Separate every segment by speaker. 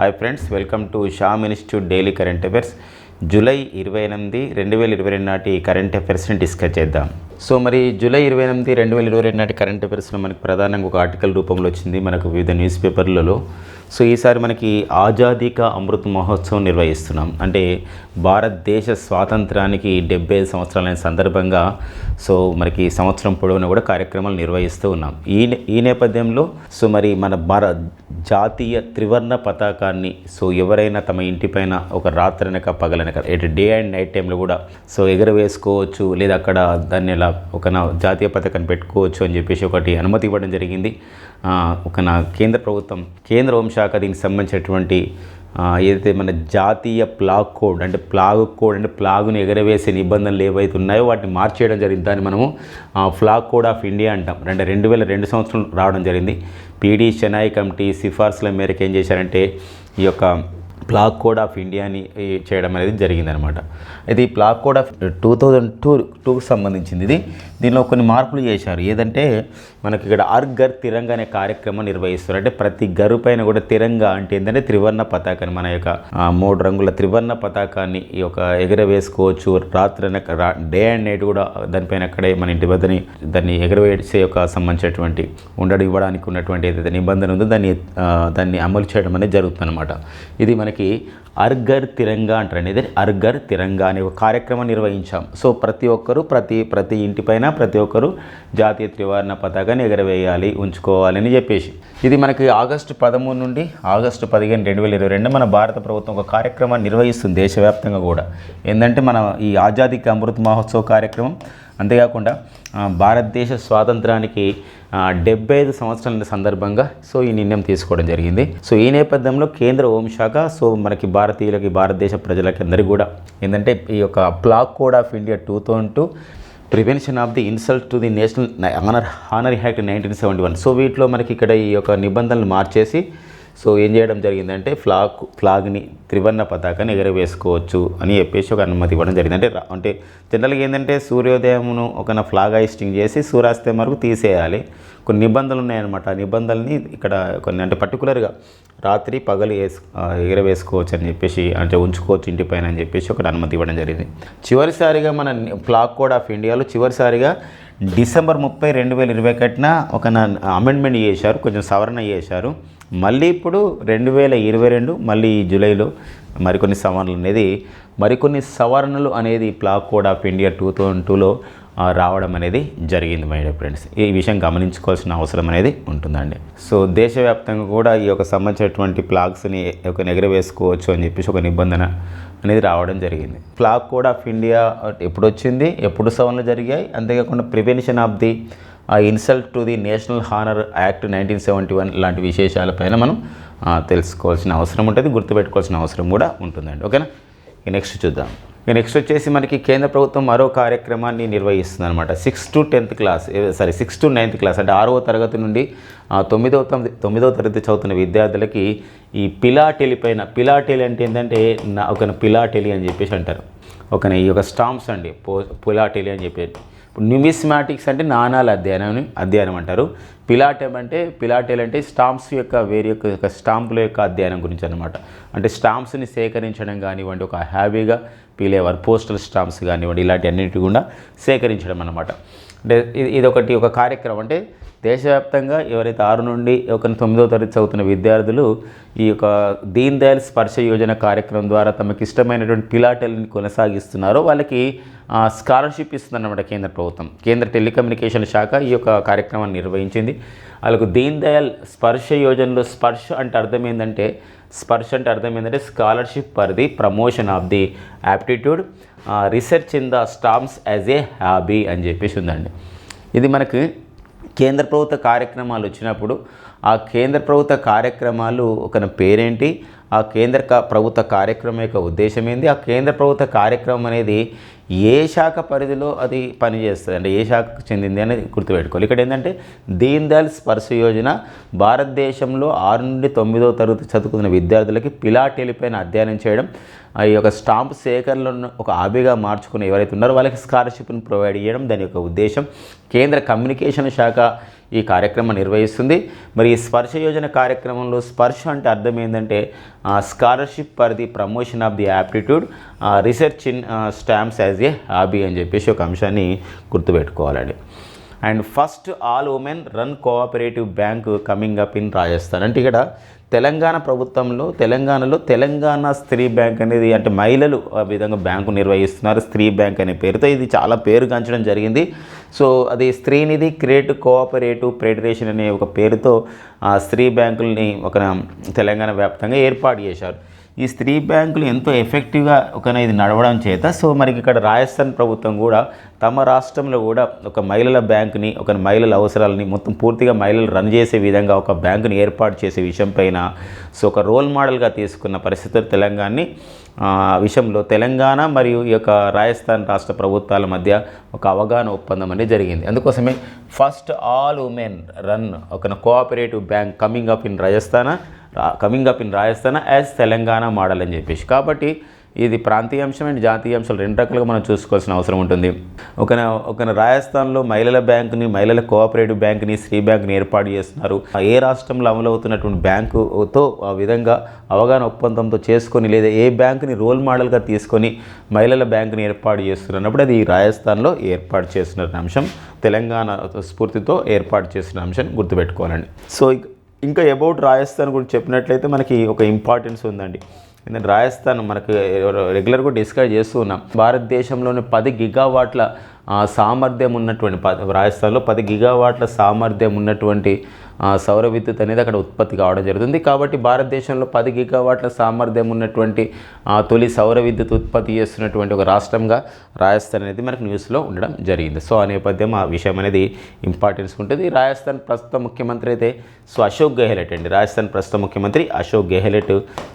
Speaker 1: Hi friends welcome to Sham institute daily current affairs July ఇరవై ఎనిమిది రెండు వేల ఇరవై రెండు నాటి కరెంట్ అఫైర్స్ని డిస్కస్ చేద్దాం. సో మరి జూలై ఇరవై ఎనిమిది రెండు వేల ఇరవై రెండు నాటి కరెంట్ అఫైర్స్లో మనకి ప్రధానంగా ఒక ఆర్టికల్ రూపంలో వచ్చింది. మనకు వివిధ న్యూస్ పేపర్లలో సో ఈసారి మనకి ఆజాదీ అమృత్ మహోత్సవం నిర్వహిస్తున్నాం. అంటే భారతదేశ స్వాతంత్రానికి డెబ్బై ఐదు సంవత్సరాలైన సందర్భంగా సో మనకి సంవత్సరం పొడవునా కూడా కార్యక్రమాలు నిర్వహిస్తూ ఉన్నాం. ఈ ఈ నేపథ్యంలో సో మరి మన భారత్ జాతీయ త్రివర్ణ పతాకాన్ని సో ఎవరైనా తమ ఇంటిపైన ఒక రాత్రనక పగలనక ఎటు డే అండ్ నైట్ టైంలో కూడా సో ఎగరవేసుకోవచ్చు లేదా అక్కడ దాన్ని ఇలా ఒక జాతీయ పతాకాన్ని పెట్టుకోవచ్చు అని చెప్పేసి ఒకటి అనుమతి ఇవ్వడం జరిగింది. ఒక నా కేంద్ర ప్రభుత్వం కేంద్ర హోంశాఖ దీనికి సంబంధించినటువంటి ఏదైతే మన జాతీయ ప్లాగ్ కోడ్ అంటే ప్లాగ్ కోడ్ అంటే ప్లాగును ఎగరవేసే నిబంధనలు ఏవైతే ఉన్నాయో వాటిని మార్చేయడం జరిగింది. దాన్ని మనము ఫ్లాగ్ కోడ్ ఆఫ్ ఇండియా అంటాం. అంటే రెండు వేల రెండు సంవత్సరం రావడం జరిగింది. పీడీ చెన్నై కమిటీ సిఫార్సుల మేరకు ఏం చేశారంటే ఈ యొక్క ప్లాక్ కోడ్ ఆఫ్ ఇండియాని చేయడం అనేది జరిగిందనమాట. ఇది ఈ flag code of two thousand two టూకి సంబంధించింది ఇది. దీనిలో కొన్ని మార్పులు చేశారు. ఏదంటే మనకి ఇక్కడ అర్ గర్ తిరంగా అనే కార్యక్రమం నిర్వహిస్తారు. అంటే ప్రతి గరు పైన కూడా తిరంగా అంటే ఏంటంటే త్రివర్ణ పతాకాన్ని మన యొక్క మూడు రంగుల త్రివర్ణ పతాకాన్ని ఈ యొక్క ఎగరవేసుకోవచ్చు. రాత్రి డే అండ్ నైట్ కూడా దానిపైన అక్కడే మన ఇంటి వద్దని దాన్ని ఎగరవేసే యొక్క సంబంధించినటువంటి ఉండడం ఇవ్వడానికి ఉన్నటువంటి ఏదైతే నిబంధన ఉందో దాన్ని దాన్ని అమలు చేయడం అనేది జరుగుతుందన్నమాట ఇది మన మనకి అర్గర్ తిరంగా అంటారండి. ఇది అర్గర్ తిరంగా అనే ఒక కార్యక్రమం నిర్వహించాం. సో ప్రతి ఒక్కరూ ప్రతి ప్రతి ఇంటిపైన ప్రతి ఒక్కరూ జాతీయ త్రివర్ణ పతాకాన్ని ఎగరవేయాలి ఉంచుకోవాలని చెప్పేసి. ఇది మనకి ఆగస్టు పదమూడు నుండి ఆగస్టు పదిహేను రెండు వేల ఇరవై రెండు మన భారత ప్రభుత్వం ఒక కార్యక్రమాన్ని నిర్వహిస్తుంది దేశవ్యాప్తంగా కూడా. ఏంటంటే మన ఈ ఆజాదీకి అమృత్ మహోత్సవ కార్యక్రమం. అంతేకాకుండా భారతదేశ స్వాతంత్రానికి డెబ్బై ఐదు సంవత్సరాల సందర్భంగా సో ఈ నిర్ణయం తీసుకోవడం జరిగింది. సో ఈ నేపథ్యంలో కేంద్ర హోంశాఖ సో మనకి భారతీయులకి భారతదేశ ప్రజలకి అందరికీ కూడా ఏంటంటే ఈ యొక్క flag code of India two thousand two prevention of the insult to the national honour honour act nineteen seventy one. So వీటిలో మనకి ఇక్కడ ఈ యొక్క నిబంధనలు మార్చేసి సో ఏం చేయడం జరిగిందంటే ఫ్లాగ్ ఫ్లాగ్ని త్రివర్ణ పతాకాన్ని ఎగరవేసుకోవచ్చు అని చెప్పేసి ఒక అనుమతి ఇవ్వడం జరిగింది. అంటే అంటే జనరల్గా ఏంటంటే సూర్యోదయమును ఒక ఫ్లాగ్ హైస్టింగ్ చేసి సూర్యాస్తయం వరకు తీసేయాలి. కొన్ని నిబంధనలు ఉన్నాయన్నమాట. ఆ నిబంధనల్ని ఇక్కడ కొన్ని అంటే పర్టికులర్గా రాత్రి పగలు వేసు ఎగరవేసుకోవచ్చు అని చెప్పేసి అంటే ఉంచుకోవచ్చు ఇంటిపైన అని చెప్పేసి ఒకటి అనుమతి ఇవ్వడం జరిగింది. చివరిసారిగా మన ఫ్లాగ్ కోడ్ ఆఫ్ ఇండియాలో చివరిసారిగా డిసెంబర్ ముప్పై రెండు వేల ఇరవై ఒకటిన ఒక అమెండ్మెంట్ చేశారు కొంచెం సవరణ చేశారు. మళ్ళీ ఇప్పుడు రెండు వేల ఇరవై రెండు మళ్ళీ ఈ జూలైలో మరికొన్ని సవరణలు అనేది మరికొన్ని సవరణలు అనేది flag code of India two thousand టూలో రావడం అనేది జరిగింది మై డియర్ ఫ్రెండ్స్ ఈ విషయం గమనించుకోవాల్సిన అవసరం అనేది ఉంటుందండి. సో దేశవ్యాప్తంగా కూడా ఈ యొక్క సంబంధించినటువంటి ప్లాగ్స్ని ఒక ఎగరవేసుకోవచ్చు అని చెప్పేసి ఒక నిబంధన అనేది రావడం జరిగింది. ఫ్లాగ్ కోడ్ ఆఫ్ ఇండియా ఎప్పుడు వచ్చింది ఎప్పుడు సవరణలు జరిగాయి? అంతేకాకుండా prevention of the insult to the national honour act nineteen seventy one లాంటి విశేషాలపైన మనం తెలుసుకోవాల్సిన అవసరం ఉంటుంది గుర్తుపెట్టుకోవాల్సిన అవసరం కూడా ఉంటుందండి. ఓకేనా? ఇక నెక్స్ట్ చూద్దాం. ఇక నెక్స్ట్ వచ్చేసి మనకి కేంద్ర ప్రభుత్వం మరో కార్యక్రమాన్ని నిర్వహిస్తుంది అనమాట six to tenth class sorry six to ninth class అంటే ఆరవ తరగతి నుండి తొమ్మిదవ తొమ్మిది తొమ్మిదవ తరగతి చదువుతున్న విద్యార్థులకి ఈ పిలాటెలి పైన పిలాటెలి అంటే ఏంటంటే ఒక పిలాటెలి అని చెప్పేసి అంటారు. ఒక ఈ యొక్క స్టాంప్స్ అండి పో పిలాటెలి అని చెప్పి ఇప్పుడు న్యూమిస్మాటిక్స్ అంటే నాణాల అధ్యయనం అధ్యయనం అంటారు. పిలాటెం అంటే పిలాటెల్ అంటే స్టాంప్స్ యొక్క వేరే యొక్క స్టాంపుల యొక్క అధ్యయనం గురించి అనమాట అంటే స్టాంప్స్ని సేకరించడం కానివ్వండి ఒక హ్యాబీగా పీలేవారు పోస్టల్ స్టాంప్స్ కానివ్వండి ఇలాంటి అన్నిటి కూడా సేకరించడం అనమాట అంటే ఇది ఒకటి ఒక కార్యక్రమం. అంటే దేశవ్యాప్తంగా ఎవరైతే ఆరు నుండి ఒక తొమ్మిదవ తరగతి చదువుతున్న విద్యార్థులు ఈ యొక్క దీన్ దయాళ్ స్పర్శ యోజన కార్యక్రమం ద్వారా తమకు ఇష్టమైనటువంటి పిలాటెల్ని కొనసాగిస్తున్నారో వాళ్ళకి స్కాలర్షిప్ ఇస్తుందన్నమాట కేంద్ర ప్రభుత్వం. కేంద్ర టెలికమ్యూనికేషన్ శాఖ ఈ యొక్క కార్యక్రమాన్ని నిర్వహించింది. వాళ్ళకు దీన్ దయాళ్ స్పర్శ యోజనలో స్పర్శ అంటే అర్థం ఏంటంటే స్పర్శ అంటే అర్థం ఏంటంటే scholarship for the promotion of the aptitude research in the stamps as a hobby అని చెప్పేసి ఉందండి. ఇది మనకి కేంద్ర ప్రభుత్వ కార్యక్రమాలు వచ్చినప్పుడు ఆ కేంద్ర ప్రభుత్వ కార్యక్రమాలు ఒక పేరేంటి? ఆ కేంద్ర క- ప్రభుత్వ కార్యక్రమం యొక్క ఉద్దేశం ఏంది? ఆ కేంద్ర ప్రభుత్వ కార్యక్రమం అనేది ఏ శాఖ పరిధిలో అది పనిచేస్తుంది అంటే ఏ శాఖకు చెందింది అనేది గుర్తుపెట్టుకోవాలి. ఇక్కడ ఏంటంటే దీన్ దయాల్ స్పర్శ యోజన భారతదేశంలో ఆరు నుండి తొమ్మిదో తరగతి చదువుకున్న విద్యార్థులకి పిలాటెలిపైన అధ్యయనం చేయడం ఈ యొక్క స్టాంప్ సేకరణలను ఒక హాబీగా మార్చుకుని ఎవరైతే ఉన్నారో వాళ్ళకి స్కాలర్షిప్ను ప్రొవైడ్ చేయడం దాని యొక్క ఉద్దేశం. కేంద్ర కమ్యూనికేషన్ శాఖ ఈ కార్యక్రమం నిర్వహిస్తుంది. మరి ఈ స్పర్శ యోజన కార్యక్రమంలో స్పర్శ అంటే అర్థం ఏంటంటే scholarship for the promotion of the aptitude research in stamps as a hobby అని చెప్పేసి ఒక అంశాన్ని గుర్తుపెట్టుకోవాలండి. And first all women run cooperative bank coming up in Rajasthan అంటే ఇక్కడ తెలంగాణ ప్రభుత్వంలో తెలంగాణలో తెలంగాణ స్త్రీ బ్యాంక్ అనేది అంటే మహిళలు ఆ విధంగా బ్యాంకు నిర్వహిస్తున్నారు. స్త్రీ బ్యాంక్ అనే పేరుతో ఇది చాలా పేరు గాంచడం జరిగింది. సో అది స్త్రీనిధి క్రియేట్ కోఆపరేటివ్ ఫెడరేషన్ అనే ఒక పేరుతో ఆ స్త్రీ బ్యాంకుల్ని ఒక తెలంగాణ వ్యాప్తంగా ఏర్పాటు చేశారు. ఈ స్త్రీ బ్యాంకులు ఎంతో ఎఫెక్టివ్గా ఒక ఇది నడవడం చేత సో మనకి ఇక్కడ రాజస్థాన్ ప్రభుత్వం కూడా తమ రాష్ట్రంలో కూడా ఒక మహిళల బ్యాంకుని ఒక మహిళల అవసరాలని మొత్తం పూర్తిగా మహిళలు రన్ చేసే విధంగా ఒక బ్యాంకుని ఏర్పాటు చేసే విషయం పైన సో ఒక రోల్ మోడల్గా తీసుకున్న పరిస్థితులు తెలంగాణని విషయంలో తెలంగాణ మరియు ఈ యొక్క రాజస్థాన్ రాష్ట్ర ప్రభుత్వాల మధ్య ఒక అవగాహన ఒప్పందం అనేది జరిగింది. అందుకోసమే ఫస్ట్ ఆల్ ఉమెన్ రన్ ఒక cooperative bank coming up in Rajasthan coming up in Rajasthan as Telangana model అని చెప్పేసి. కాబట్టి ఇది ప్రాంతీయ అంశం అండ్ జాతీయ అంశాలు రెండు రకాలుగా మనం చూసుకోవాల్సిన అవసరం ఉంటుంది. ఒక ఒక రాజస్థాన్లో మహిళల బ్యాంకుని మహిళల కోఆపరేటివ్ బ్యాంకుని స్త్రీ బ్యాంకుని ఏర్పాటు చేస్తున్నారు. ఏ రాష్ట్రంలో అమలవుతున్నటువంటి బ్యాంకుతో ఆ విధంగా అవగాహన ఒప్పందంతో చేసుకొని లేదా ఏ బ్యాంకుని రోల్ మోడల్గా తీసుకొని మహిళల బ్యాంకుని ఏర్పాటు చేస్తున్నప్పుడు అది రాజస్థాన్లో ఏర్పాటు చేస్తున్న అంశం. తెలంగాణ స్ఫూర్తితో ఏర్పాటు చేసిన అంశం గుర్తుపెట్టుకోవాలండి. సో ఇంకా అబౌట్ రాజస్థాన్ గురించి చెప్పినట్లయితే మనకి ఒక ఇంపార్టెన్స్ ఉందండి. ఎందుకంటే రాజస్థాన్ మనకు రెగ్యులర్గా డిస్కస్ చేస్తూ ఉన్నాం. భారతదేశంలోని పది గిగావాట్ల సామర్థ్యం ఉన్నటువంటి రాజస్థాన్లో పది గిగావాట్ల సామర్థ్యం ఉన్నటువంటి సౌర విద్యుత్ అనేది అక్కడ ఉత్పత్తి కావడం జరుగుతుంది. కాబట్టి భారతదేశంలో పది గిగావాట్ల సామర్థ్యం ఉన్నటువంటి తొలి సౌర విద్యుత్ ఉత్పత్తి చేస్తున్నటువంటి ఒక రాష్ట్రంగా రాజస్థాన్ అనేది మనకు న్యూస్లో ఉండడం జరిగింది. సో ఆ నేపథ్యం ఆ విషయం అనేది ఇంపార్టెన్స్ ఉంటుంది. రాజస్థాన్ ప్రస్తుత ముఖ్యమంత్రి అయితే సో అశోక్ గెహ్లెట్ అండి. రాజస్థాన్ ప్రస్తుత ముఖ్యమంత్రి అశోక్ గెహ్లెట్.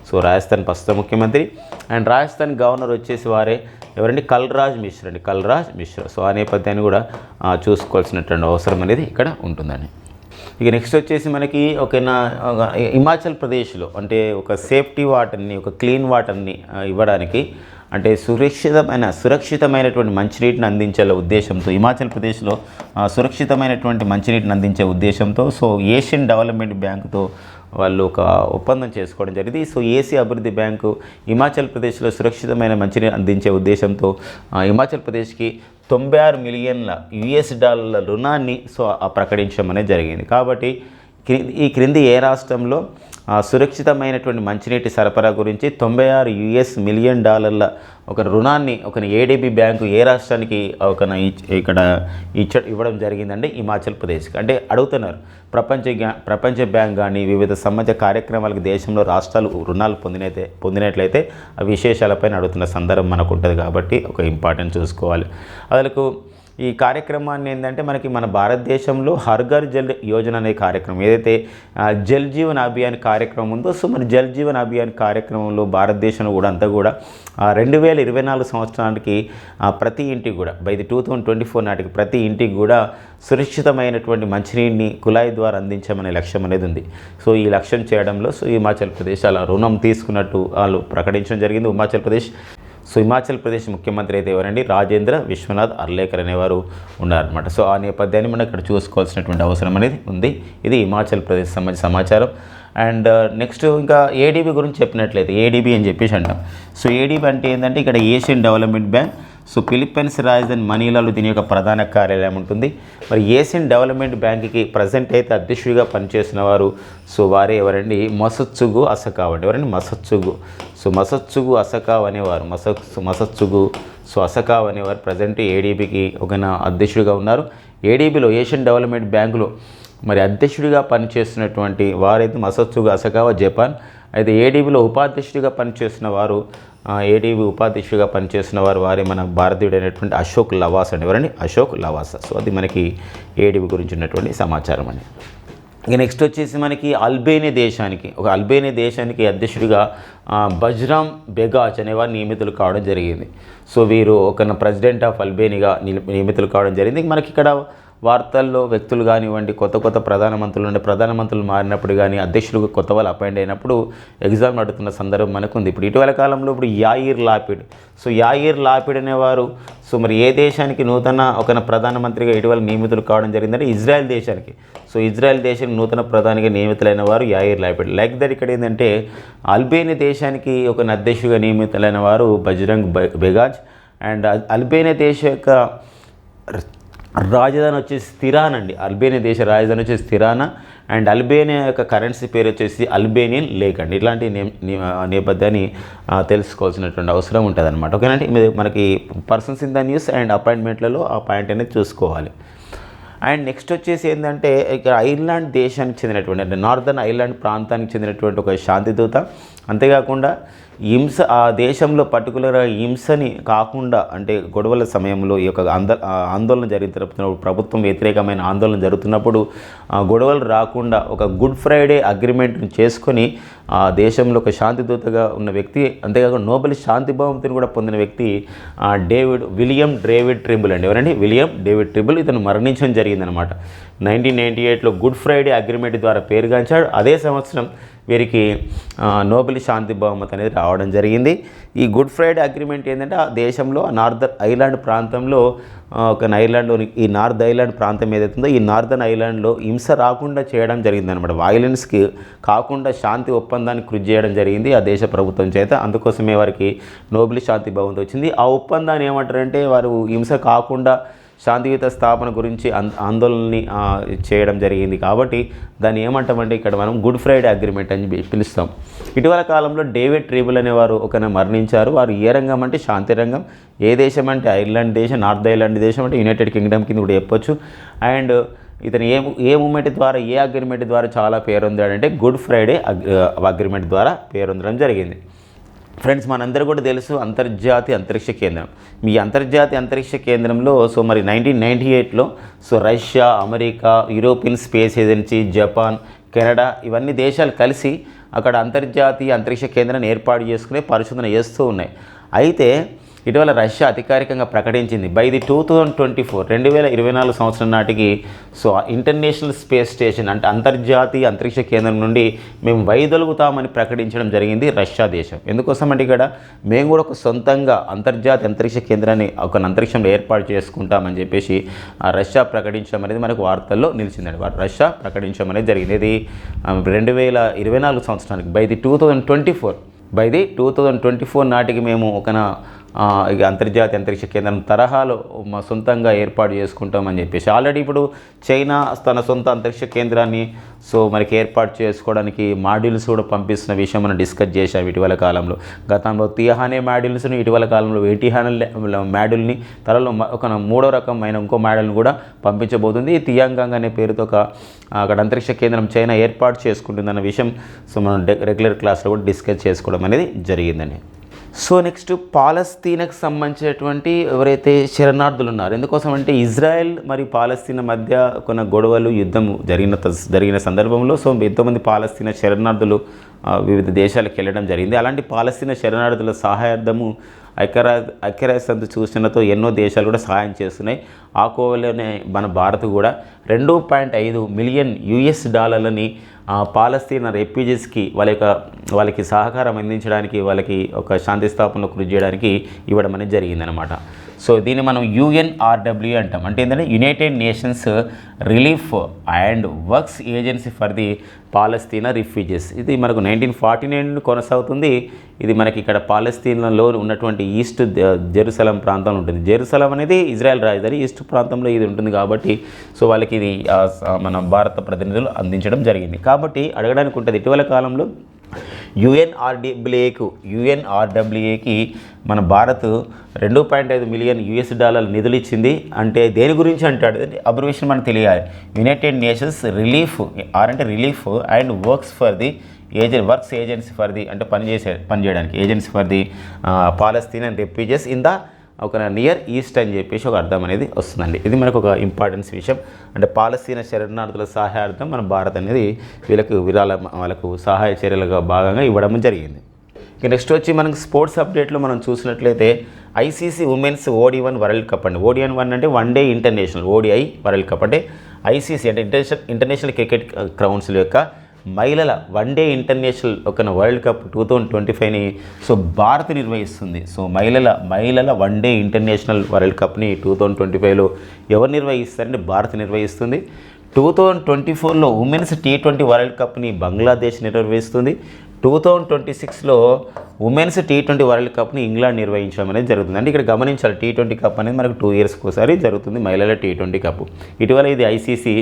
Speaker 1: సో రాజస్థాన్ ప్రస్తుత ముఖ్యమంత్రి. అండ్ రాజస్థాన్ గవర్నర్ వచ్చేసి వారే ఎవరండి? కల్రాజ్ మిశ్రా అండి కల్రాజ్ మిశ్రా. సో ఆ నేపథ్యాన్ని కూడా చూసుకోవాల్సినటువంటి అవసరం అనేది ఇక్కడ ఉంటుందండి. ఇక నెక్స్ట్ వచ్చేసి మనకి ఒక నా హిమాచల్ ప్రదేశ్లో అంటే ఒక సేఫ్టీ వాటర్ని ఒక క్లీన్ వాటర్ని ఇవ్వడానికి అంటే సురక్షితమైన సురక్షితమైనటువంటి మంచినీటిని అందించాల ఉద్దేశంతో హిమాచల్ ప్రదేశ్లో సురక్షితమైనటువంటి మంచినీటిని అందించే ఉద్దేశంతో సో ఏషియన్ డెవలప్మెంట్ బ్యాంకుతో వాళ్ళు ఒక ఒప్పందం చేసుకోవడం జరిగింది. సో ఏసీ అభివృద్ధి బ్యాంకు హిమాచల్ ప్రదేశ్లో సురక్షితమైన మంచిని అందించే ఉద్దేశంతో హిమాచల్ ప్రదేశ్కి తొంభై ఆరు మిలియన్ల యుఎస్ డాలర్ల రుణాన్ని సో ప్రకటించడం అనేది జరిగింది. కాబట్టి క్రి- ఈ క్రింది ఏ రాష్ట్రంలో సురక్షితమైనటువంటి మంచినీటి సరఫరా గురించి తొంభై ఆరు యుఎస్ మిలియన్ డాలర్ల ఒక రుణాన్ని ఒక ఏడీబీ బ్యాంకు ఏ రాష్ట్రానికి ఒక ఇక్కడ ఇచ్చ ఇవ్వడం జరిగిందంటే హిమాచల్ ప్రదేశ్కి అంటే అడుగుతున్నారు ప్రపంచ ప్రపంచ బ్యాంక్ కానీ వివిధ సమాజ కార్యక్రమాలకు దేశంలో రాష్ట్రాలు రుణాలు పొందినైతే పొందినట్లయితే ఆ విశేషాలపైన అడుగుతున్న సందర్భం మనకు ఉంటుంది కాబట్టి ఒక ఇంపార్టెంట్ చూసుకోవాలి. అదలకు ఈ కార్యక్రమాన్ని ఏంటంటే మనకి మన భారతదేశంలో హర్ఘర్ జల్ యోజన అనే కార్యక్రమం ఏదైతే జల్ జీవన్ అభియాన్ కార్యక్రమం ఉందో సో మన జల్ జీవన్ అభియాన్ కార్యక్రమంలో భారతదేశంలో కూడా అంతా కూడా రెండు వేల ఇరవై నాలుగు సంవత్సరానికి ప్రతి ఇంటికి కూడా by the two thousand twenty four నాటికి ప్రతి ఇంటికి కూడా సురక్షితమైనటువంటి మంచినీటిని కుళాయి ద్వారా అందించామనే లక్ష్యం అనేది ఉంది. సో ఈ లక్ష్యం చేయడంలో సో హిమాచల్ ప్రదేశ్ అలా రుణం తీసుకున్నట్టు వాళ్ళు ప్రకటించడం జరిగింది. హిమాచల్ ప్రదేశ్ సో హిమాచల్ ప్రదేశ్ ముఖ్యమంత్రి అయితే ఎవరండి? రాజేంద్ర విశ్వనాథ్ అర్లేకర్ అనేవారు ఉన్నారనమాట సో ఆ నేపథ్యాన్ని మనం ఇక్కడ చూసుకోవాల్సినటువంటి అవసరం అనేది ఉంది. ఇది హిమాచల్ ప్రదేశ్ సంబంధించిన సమాచారం. అండ్ uh, నెక్స్ట్ ఇంకా ఏడీబీ గురించి చెప్పినట్లయితే ఏడీబీ అని చెప్పేసి అంటాం. సో ఏడీబీ అంటే ఏంటంటే ఇక్కడ Asian development bank so Philippines రాజధాని మనీలాలో దీని యొక్క ప్రధాన కార్యాలయం ఉంటుంది. మరి ఏషియన్ డెవలప్మెంట్ బ్యాంక్కి ప్రజెంట్ అయితే అధ్యక్షుడిగా పనిచేసిన వారు సో వారే ఎవరండి? మసత్సుగు అసకావ్ అండి. ఎవరండి? మసత్సుగు. సో మసత్సుగు అసకావ్ అనేవారు. మసత్సు మసత్సుగు సో అసకావ్ అనేవారు ప్రజెంట్ ఏడీబీకి ఒక అధ్యక్షుడిగా ఉన్నారు. ఏడీబీలో ఏషియన్ డెవలప్మెంట్ బ్యాంకులో మరి అధ్యక్షుడిగా పనిచేస్తున్నటువంటి వారైతే మసత్సుగా అసగావా జపాన్. అయితే ఏడీబీలో ఉపాధ్యక్షుడిగా పనిచేస్తున్న వారు ఏడీబీ ఉపాధ్యక్షుడిగా పనిచేస్తున్న వారు వారే మన భారతీయుడైనటువంటి అశోక్ లవాస్ అండి. ఎవరండి? అశోక్ లవాస. సో అది మనకి ఏడీబీ గురించి ఉన్నటువంటి సమాచారం అండి. ఇక నెక్స్ట్ వచ్చేసి మనకి అల్బేనియా దేశానికి ఒక అల్బేనియా దేశానికి అధ్యక్షుడిగా బజ్రామ్ బెగాచ్ అనేవారు నియమితులు కావడం జరిగింది. సో వీరు ఒక ప్రెసిడెంట్ ఆఫ్ అల్బేనిగా నియమితులు కావడం జరిగింది. మనకి ఇక్కడ వార్తల్లో వ్యక్తులు కానివ్వండి కొత్త కొత్త ప్రధానమంత్రులు ఉండే ప్రధానమంత్రులు మారినప్పుడు కానీ అధ్యక్షులు కొత్త వాళ్ళు అపాయింట్ అయినప్పుడు ఎగ్జామ్ నడుతున్న సందర్భం మనకు ఉంది ఇప్పుడు ఇటీవల కాలంలో ఇప్పుడు Yair Lapid. So Yair Lapid అనేవారు సో మరి ఏ దేశానికి నూతన ఒక ప్రధానమంత్రిగా ఇటీవల నియమితులు కావడం జరిగిందంటే ఇజ్రాయెల్ దేశానికి. సో ఇజ్రాయెల్ దేశానికి నూతన ప్రధానిగా నియమితులైన వారు యాయిర్ లాపిడ్. లైక్ దట్ ఇక్కడ ఏంటంటే అల్బేని దేశానికి ఒక అధ్యక్షుడిగా నియమితులైన వారు బజరంగ్ బెగాజ్. అండ్ అల్- అల్బేనియా దేశ యొక్క రాజధాని వచ్చేసి స్థిరాన్ అండి. అల్బేనియా దేశ రాజధాని వచ్చేసి స్థిరానా అండ్ అల్బేనియా యొక్క కరెన్సీ పేరు వచ్చేసి అల్బేనియన్ లేక్ అండి. ఇలాంటి నేపథ్యాన్ని తెలుసుకోవాల్సినటువంటి అవసరం ఉంటుంది అనమాట ఓకేనండి ఇది మనకి persons in the news and అపాయింట్మెంట్లలో ఆ పాయింట్ అనేది చూసుకోవాలి. అండ్ నెక్స్ట్ వచ్చేసి ఏంటంటే ఇక్కడ ఐర్లాండ్ దేశానికి చెందినటువంటి అంటే నార్థన్ ఐర్లాండ్ ప్రాంతానికి చెందినటువంటి ఒక శాంతిదూత అంతేకాకుండా హింస ఆ దేశంలో పర్టికులర్గా హింసని కాకుండా అంటే గొడవల సమయంలో ఈ యొక్క ఆంద ఆందోళన జరుగుతున్నప్పుడు ప్రభుత్వం వ్యతిరేకమైన ఆందోళన జరుగుతున్నప్పుడు ఆ గొడవలు రాకుండా ఒక గుడ్ ఫ్రైడే అగ్రిమెంట్ని చేసుకొని ఆ దేశంలో ఒక శాంతిదూతగా ఉన్న వ్యక్తి అంతేకాకుండా నోబెల్ శాంతి బహుమతిని కూడా పొందిన వ్యక్తి ఆ డేవిడ్ విలియం డేవిడ్ ట్రిబుల్ అండి. ఎవరండి? విలియం డేవిడ్ ట్రిబుల్ ఇతను మరణించడం జరిగిందనమాట నైన్టీన్ నైంటీ ఎయిట్లో గుడ్ ఫ్రైడే అగ్రిమెంట్ ద్వారా పేరుగాంచాడు. అదే సంవత్సరం వీరికి నోబెల్ శాంతి బహుమతి అనేది రావడం జరిగింది. ఈ గుడ్ ఫ్రైడే అగ్రిమెంట్ ఏంటంటే ఆ దేశంలో నార్దర్న్ ఐలాండ్ ప్రాంతంలో ఒక ఐలాండ్లోని ఈ నార్త్ ఐలాండ్ ప్రాంతం ఏదైతే ఉందో ఈ నార్దర్న్ ఐలాండ్లో హింస రాకుండా చేయడం జరిగింది అనమాట వైలెన్స్కి కాకుండా శాంతి ఒప్పందాన్ని కృషి చేయడం జరిగింది ఆ దేశ ప్రభుత్వం చేత. అందుకోసమే వారికి నోబెల్ శాంతి బహుమతి వచ్చింది. ఆ ఒప్పందాన్ని ఏమంటారంటే వారు హింస కాకుండా శాంతియుత స్థాపన గురించి ఆందోళనని చేయడం జరిగింది కాబట్టి దాన్ని ఏమంటామంటే ఇక్కడ మనం గుడ్ ఫ్రైడే అగ్రిమెంట్ అని పిలుస్తాం. ఇటీవల కాలంలో డేవిడ్ ట్రీబుల్ అనేవారు ఒకరిని మరణించారు. వారు ఏ రంగం అంటే శాంతి రంగం. ఏ దేశం అంటే ఐర్లాండ్ దేశం నార్త్ ఐర్లాండ్ దేశం అంటే యునైటెడ్ కింగ్డమ్ కింద కూడా చెప్పొచ్చు. అండ్ ఇతను ఏ ఏ మూమెంట్ ద్వారా ఏ అగ్రిమెంట్ ద్వారా చాలా పేరొందాడంటే గుడ్ ఫ్రైడే అగ్ అగ్రిమెంట్ ద్వారా పేరొందడం జరిగింది. ఫ్రెండ్స్ మనందరూ కూడా తెలుసు అంతర్జాతీయ అంతరిక్ష కేంద్రం. మీ అంతర్జాతీయ అంతరిక్ష కేంద్రంలో సో మరి నైన్టీన్ నైంటీ ఎయిట్లో so Russia America European space agency Japan Canada ఇవన్నీ దేశాలు కలిసి అక్కడ అంతర్జాతీయ అంతరిక్ష కేంద్రాన్ని ఏర్పాటు చేసుకుని పరిశోధన చేస్తూ ఉన్నాయి. అయితే ఇటీవల రష్యా అధికారికంగా ప్రకటించింది. By the two thousand twenty four రెండు వేల ఇరవై నాలుగు సంవత్సరం నాటికి సో ఇంటర్నేషనల్ స్పేస్ స్టేషన్ అంటే అంతర్జాతీయ అంతరిక్ష కేంద్రం నుండి మేము వైదొలుగుతామని ప్రకటించడం జరిగింది రష్యా దేశం. ఎందుకోసం అంటే ఇక్కడ మేము కూడా ఒక సొంతంగా అంతర్జాతీయ అంతరిక్ష కేంద్రాన్ని ఒక అంతరిక్షంలో ఏర్పాటు చేసుకుంటామని చెప్పేసి ఆ రష్యా ప్రకటించడం అనేది మనకు వార్తల్లో నిలిచిందండి. రష్యా ప్రకటించడం అనేది జరిగింది. ఇది రెండు వేల ఇరవై నాలుగు సంవత్సరానికి. By the two thousand twenty four by the two thousand twenty four నాటికి మేము ఒక ఇక అంతర్జాతీయ అంతరిక్ష కేంద్రం తరహాలో మా సొంతంగా ఏర్పాటు చేసుకుంటామని చెప్పేసి. ఆల్రెడీ ఇప్పుడు చైనా తన సొంత అంతరిక్ష కేంద్రాన్ని సో మనకి ఏర్పాటు చేసుకోవడానికి మాడ్యూల్స్ కూడా పంపిస్తున్న విషయం మనం డిస్కస్ చేశాం ఇటీవల కాలంలో. గతంలో తిహానే మాడ్యూల్స్ని ఇటీవల కాలంలో ఎయిటీహానల్ మాడ్యూల్ని త్వరలో ఒక మూడో రకమైన ఇంకో మాడ్యూల్ని కూడా పంపించబోతుంది. తియాంగాంగ్ అనే పేరుతో ఒక అక్కడ అంతరిక్ష కేంద్రం చైనా ఏర్పాటు చేసుకుంటుందన్న విషయం సో మనం రెగ్యులర్ క్లాస్లో కూడా డిస్కస్ చేసుకోవడం అనేది జరిగిందండి. సో నెక్స్ట్ పాలస్తీనాకు సంబంధించినటువంటి ఎవరైతే శరణార్థులు ఉన్నారు ఎందుకోసం అంటే ఇజ్రాయెల్ మరియు పాలస్తీనా మధ్య కొన్ని గొడవలు యుద్ధం జరిగిన త- జరిగిన సందర్భంలో సో ఎంతోమంది పాలస్తీనా శరణార్థులు వివిధ దేశాలకు వెళ్ళడం జరిగింది. అలాంటి పాలస్తీనా శరణార్థుల సహాయార్థము ఐక్యరా ఐక్యరాజ్య సూచనతో ఎన్నో దేశాలు కూడా సహాయం చేస్తున్నాయి. ఆ కోవలోనే మన భారత్ కూడా రెండు పాయింట్ ఐదు మిలియన్ యుఎస్ డాలర్లని ఆ, పాలస్తీనా రెఫ్యూజీస్కి వాళ్ళ యొక్క వాళ్ళకి సహకారం అందించడానికి వాళ్ళకి ఒక శాంతి స్థాపనలో కృషి చేయడానికి ఇవ్వడం అనేది జరిగిందనమాట సో దీన్ని మనం యుఎన్ఆర్డబ్ల్యూ అంటాం. అంటే ఏంటంటే united nations relief and works agency for the Palestine refugees. ఇది మనకు నైన్టీన్ ఫార్టీ నైన్ కొనసాగుతుంది. ఇది మనకి ఇక్కడ పాలస్తీనాలో ఉన్నటువంటి ఈస్ట్ జెరూసలం ప్రాంతంలో ఉంటుంది. జెరూసలం అనేది ఇజ్రాయెల్ రాజధాని. ఈస్ట్ ప్రాంతంలో ఇది ఉంటుంది కాబట్టి సో వాళ్ళకి ఇది మన భారత ప్రతినిధులు అందించడం జరిగింది. కాబట్టి అడగడానికి ఉంటుంది ఇటీవల కాలంలో యుఎన్ఆర్డబ్ల్యూఏకు యుఎన్ఆర్డబ్ల్యూఏకి మన భారత్ రెండు పాయింట్ ఐదు మిలియన్ యుఎస్ డాలర్ల నిధులు ఇచ్చింది. అంటే దేని గురించి అంటాడు? అబ్రివేషన్ మనకు తెలియాలి. యునైటెడ్ నేషన్స్ రిలీఫ్ ఆర్ అంటే relief and works for the agent works agency for the అంటే పనిచేసే పనిచేయడానికి agency for the Palestine and refugees in the ఒక నియర్ ఈస్ట్ అని చెప్పేసి ఒక అర్థం అనేది వస్తుందండి. ఇది మనకు ఒక ఇంపార్టెన్స్ విషయం. అంటే పాలస్తీన శరణార్థుల సహాయార్థం మన భారత్ అనేది వీళ్ళకు విరాళ వాళ్ళకు సహాయ చర్యలుగా భాగంగా ఇవ్వడం జరిగింది. ఇక నెక్స్ట్ వచ్చి మనకు స్పోర్ట్స్ అప్డేట్లో మనం చూసినట్లయితే ICC women's ODI one world cup అండి. ఓడిఎన్ వన్ అంటే one day international ODI world cup. అంటే ఐసీసీ అంటే ఇంటర్నేషనల్ ఇంటర్నేషనల్ క్రికెట్ గ్రౌండ్స్ యొక్క మహిళల వన్డే ఇంటర్నేషనల్ ఒక world cup two thousand twenty ఫైవ్ని so Bharat నిర్వహిస్తుంది. సో మహిళల మహిళల వన్డే ఇంటర్నేషనల్ వరల్డ్ కప్ని టూ థౌజండ్ ట్వంటీ ఫైవ్లో ఎవరు నిర్వహిస్తారంటే భారత్ నిర్వహిస్తుంది. టూ థౌజండ్ ట్వంటీ ఫోర్లో ఉమెన్స్ టీ ట్వంటీ వరల్డ్ కప్ని బంగ్లాదేశ్ నిర్వహిస్తుంది. టూ థౌజండ్ ట్వంటీ సిక్స్లో ఉమెన్స్ టీ ట్వంటీ వరల్డ్ కప్ని ఇంగ్లాండ్ నిర్వహించడం అనేది జరుగుతుంది. అంటే ఇక్కడ గమనించాలి టీ ట్వంటీ కప్ అనేది మనకు టూ ఇయర్స్కి ఒకసారి జరుగుతుంది మహిళల టీ ట్వంటీ కప్. ఇటీవల ఇది ఐసీసీ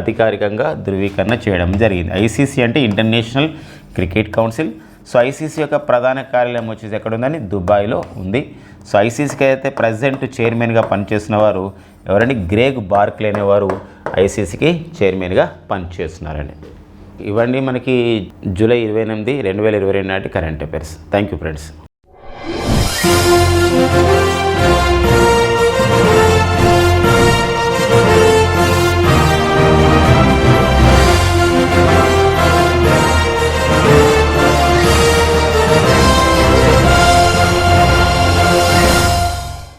Speaker 1: అధికారికంగా ధృవీకరణ చేయడం జరిగింది. ఐసీసీ అంటే international cricket council. So ICC యొక్క ప్రధాన కార్యాలయం వచ్చేసి ఎక్కడ ఉందని దుబాయ్లో ఉంది. సో ఐసీసీకి అయితే ప్రజెంట్ చైర్మన్గా పనిచేసిన వారు ఎవరండి? గ్రేగ్ బార్క్లే అనేవారు ఐసీసీకి చైర్మన్గా పనిచేస్తున్నారండి. ఇవన్నీ మనకి జూలై ఇరవై ఎనిమిది రెండు వేల ఇరవై రెండు నాటి current affairs. Thank you friends